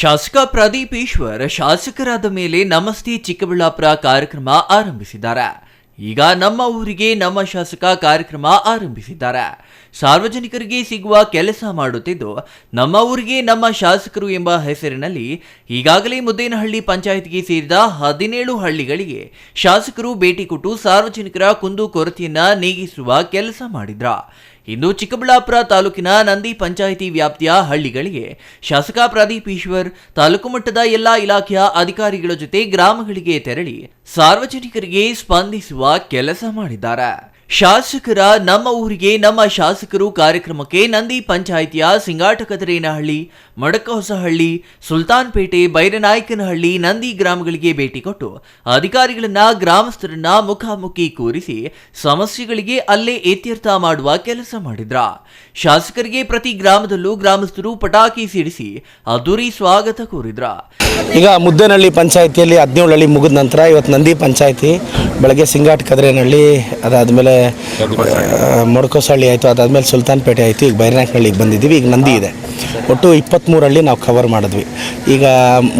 ಶಾಸಕ ಪ್ರದೀಪ್ ಈಶ್ವರ್ ಶಾಸಕರಾದ ಮೇಲೆ ನಮಸ್ತೆ ಚಿಕ್ಕಬಳ್ಳಾಪುರ ಕಾರ್ಯಕ್ರಮ ಆರಂಭಿಸಿದ್ದಾರೆ. ಈಗ ನಮ್ಮ ಊರಿಗೆ ನಮ್ಮ ಶಾಸಕ ಕಾರ್ಯಕ್ರಮ ಆರಂಭಿಸಿದ್ದಾರೆ. ಸಾರ್ವಜನಿಕರಿಗೆ ಸಿಗುವ ಕೆಲಸ ಮಾಡುತ್ತಿದ್ದು, ನಮ್ಮ ಊರಿಗೆ ನಮ್ಮ ಶಾಸಕರು ಎಂಬ ಹೆಸರಿನಲ್ಲಿ ಈಗಾಗಲೇ ಮುದ್ದೇನಹಳ್ಳಿ ಪಂಚಾಯತ್ಗೆ ಸೇರಿದ ಹದಿನೇಳು ಹಳ್ಳಿಗಳಿಗೆ ಶಾಸಕರು ಭೇಟಿ ಕೊಟ್ಟು ಸಾರ್ವಜನಿಕರ ಕುಂದು ಕೊರತೆಯನ್ನ ನೀಗಿಸುವ ಕೆಲಸ ಮಾಡಿದ್ರ. ಇಂದು ಚಿಕ್ಕಬಳ್ಳಾಪುರ ತಾಲೂಕಿನ ನಂದಿ ಪಂಚಾಯಿತಿ ವ್ಯಾಪ್ತಿಯ ಹಳ್ಳಿಗಳಿಗೆ ಶಾಸಕ ಪ್ರದೀಪ್ ಈಶ್ವರ್ ತಾಲೂಕು ಮಟ್ಟದ ಎಲ್ಲಾ ಇಲಾಖೆಯ ಅಧಿಕಾರಿಗಳ ಜೊತೆ ಗ್ರಾಮಗಳಿಗೆ ತೆರಳಿ ಸಾರ್ವಜನಿಕರಿಗೆ ಸ್ಪಂದಿಸುವ ಕೆಲಸ ಮಾಡಿದ್ದಾರೆ. ಶಾಸಕರ ನಮ್ಮ ಊರಿಗೆ, ನಮ್ಮ ಶಾಸಕರು ಕಾರ್ಯಕ್ರಮಕ್ಕೆ ನಂದಿ ಪಂಚಾಯಿತಿಯ ಸಿಂಗಾಟಕದರೇನಹಳ್ಳಿ ಮಡಕಹೊಸಹಳ್ಳಿ, ಸುಲ್ತಾನ್ಪೇಟೆ, ಬೈರನಾಯಕನಹಳ್ಳಿ, ನಂದಿ ಗ್ರಾಮಗಳಿಗೆ ಭೇಟಿ ಕೊಟ್ಟು ಅಧಿಕಾರಿಗಳನ್ನ, ಗ್ರಾಮಸ್ಥರನ್ನ ಮುಖಾಮುಖಿ ಕೂರಿಸಿ ಸಮಸ್ಯೆಗಳಿಗೆ ಅಲ್ಲೇ ಇತ್ಯರ್ಥ ಮಾಡುವ ಕೆಲಸ ಮಾಡಿದ್ರ. ಶಾಸಕರಿಗೆ ಪ್ರತಿ ಗ್ರಾಮದಲ್ಲೂ ಗ್ರಾಮಸ್ಥರು ಪಟಾಕಿ ಸಿಡಿಸಿ ಅದ್ದೂರಿ ಸ್ವಾಗತ ಕೋರಿದ್ರ. ಈಗ ಮುದ್ದೇನಹಳ್ಳಿ ಪಂಚಾಯತಿಯಲ್ಲಿ ಹದಿನೇಳು ಹಳ್ಳಿ ಮುಗಿದ ನಂತರ ಇವತ್ತು ನಂದಿ ಪಂಚಾಯತಿ ಬೆಳಗ್ಗೆ ಸಿಂಗಾಟ್ ಕದ್ರೇನಹಳ್ಳಿ ಅದಾದಮೇಲೆ ಮೊಡಕೋಸಹಳ್ಳಿ ಆಯಿತು ಅದಾದಮೇಲೆ ಸುಲ್ತಾನ್ಪೇಟೆ ಆಯಿತು ಈಗ ಬೈರನಾಯಕನಹಳ್ಳಿಗೆ ಬಂದಿದ್ದೀವಿ ಈಗ ನಂದಿ ಇದೆ. ಒಟ್ಟು ಇಪ್ಪತ್ತ್ಮೂರು ಹಳ್ಳಿ ನಾವು ಕವರ್ ಮಾಡಿದ್ವಿ. ಈಗ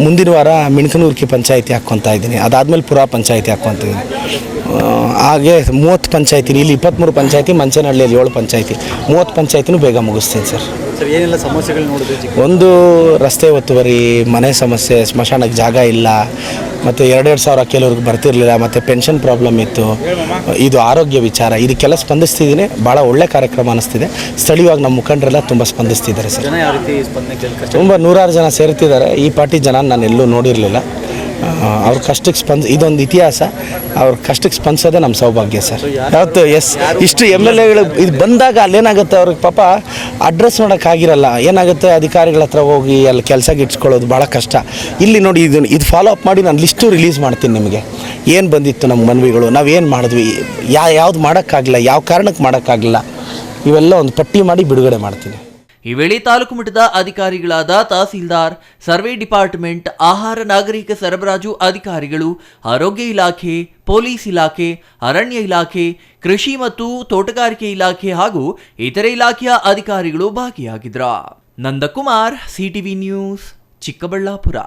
ಮುಂದಿನ ವಾರ ಮಿಣಕನೂರ್ಕಿ ಪಂಚಾಯಿತಿ ಹಾಕ್ಕೊತಾ ಇದ್ದೀನಿ. ಅದಾದಮೇಲೆ ಪುರಾ ಪಂಚಾಯಿತಿ ಹಾಕ್ಕೊತ ಇದ್ದೀನಿ. ಹಾಗೆ ಮೂವತ್ತು ಪಂಚಾಯತಿ ಇಲ್ಲಿ ಇಪ್ಪತ್ತ್ಮೂರು ಪಂಚಾಯಿತಿ ಮಂಚನಹಳ್ಳಿಯಲ್ಲಿ ಏಳು ಪಂಚಾಯಿತಿ. ಮೂವತ್ತು ಪಂಚಾಯತಿನೂ ಬೇಗ ಮುಗಿಸ್ತೀನಿ ಸರ್. ಏನೆಲ್ಲ ಸಮಸ್ಯೆಗಳು ನೋಡಿದ್ರೆ ಒಂದು ರಸ್ತೆ ಒತ್ತುವರಿ ಮನೆ ಸಮಸ್ಯೆ ಸ್ಮಶಾನಕ್ಕೆ ಜಾಗ ಇಲ್ಲ ಮತ್ತು ಎರಡೆರಡು ಸಾವಿರ ಕೆಲವ್ರಿಗೆ ಬರ್ತಿರ್ಲಿಲ್ಲ ಮತ್ತು ಪೆನ್ಷನ್ ಪ್ರಾಬ್ಲಮ್ ಇತ್ತು. ಇದು ಆರೋಗ್ಯ ವಿಚಾರ. ಇದಕ್ಕೆಲ್ಲ ಸ್ಪಂದಿಸ್ತಿದ್ದೀನಿ. ಭಾಳ ಒಳ್ಳೆ ಕಾರ್ಯಕ್ರಮ ಅನ್ನಿಸ್ತಿದೆ ಸ್ಥಳೀಯವಾಗಿ ನಮ್ಮ ಮುಖಂಡರೆಲ್ಲ ತುಂಬ ಸ್ಪಂದಿಸ್ತಿದ್ದಾರೆ ಸರ್. ತುಂಬ ನೂರಾರು ಜನ ಸೇರ್ತಿದ್ದಾರೆ. ಈ ಪಾರ್ಟಿ ಜನ ನಾನು ಎಲ್ಲೂ ನೋಡಿರಲಿಲ್ಲ. ಅವ್ರ ಕಷ್ಟಕ್ಕೆ ಸ್ಪಂದ ಇದೊಂದು ಇತಿಹಾಸ. ಅವ್ರ ಕಷ್ಟಕ್ಕೆ ಸ್ಪಂದಿಸೋದೇ ನಮ್ಮ ಸೌಭಾಗ್ಯ ಸರ್. ಯಾವತ್ತು ಎಸ್ ಇಷ್ಟು ಎಂ ಎಲ್ ಎಗಳು ಇದು ಬಂದಾಗ ಅಲ್ಲೇನಾಗುತ್ತೆ? ಅವ್ರಿಗೆ ಪಾಪ ಅಡ್ರೆಸ್ ನೋಡೋಕ್ಕಾಗಿರಲ್ಲ. ಏನಾಗುತ್ತೆ? ಅಧಿಕಾರಿಗಳ ಹತ್ರ ಹೋಗಿ ಅಲ್ಲಿ ಕೆಲಸ ಗಿಟ್ಸ್ಕೊಳ್ಳೋದು ಭಾಳ ಕಷ್ಟ. ಇಲ್ಲಿ ನೋಡಿ ಇದು ಇದು ಫಾಲೋ ಅಪ್ ಮಾಡಿ ನಾನು ಲಿಸ್ಟು ರಿಲೀಸ್ ಮಾಡ್ತೀನಿ ನಿಮಗೆ. ಏನು ಬಂದಿತ್ತು ನಮ್ಮ ಮನವಿಗಳು? ನಾವು ಏನು ಮಾಡಿದ್ವಿ? ಯಾ ಯಾವ್ದು ಮಾಡೋಕ್ಕಾಗಲಿಲ್ಲ, ಯಾವ ಕಾರಣಕ್ಕೆ ಮಾಡೋಕ್ಕಾಗಲಿಲ್ಲ? ಇವೆಲ್ಲ ಒಂದು ಪಟ್ಟಿ ಮಾಡಿ ಬಿಡುಗಡೆ ಮಾಡ್ತೀನಿ. ಈ ವೇಳೆ ತಾಲೂಕು ಮಟ್ಟದ ಅಧಿಕಾರಿಗಳಾದ ತಹಸೀಲ್ದಾರ್, ಸರ್ವೆ ಡಿಪಾರ್ಟ್ಮೆಂಟ್, ಆಹಾರ ನಾಗರಿಕ ಸರಬರಾಜು ಅಧಿಕಾರಿಗಳು, ಆರೋಗ್ಯ ಇಲಾಖೆ, ಪೊಲೀಸ್ ಇಲಾಖೆ, ಅರಣ್ಯ ಇಲಾಖೆ, ಕೃಷಿ ಮತ್ತು ತೋಟಗಾರಿಕೆ ಇಲಾಖೆ ಹಾಗೂ ಇತರೆ ಇಲಾಖೆಯ ಅಧಿಕಾರಿಗಳು ಭಾಗಿಯಾಗಿದ್ರ. Nandakumar, CTV news, Chikkaballapur.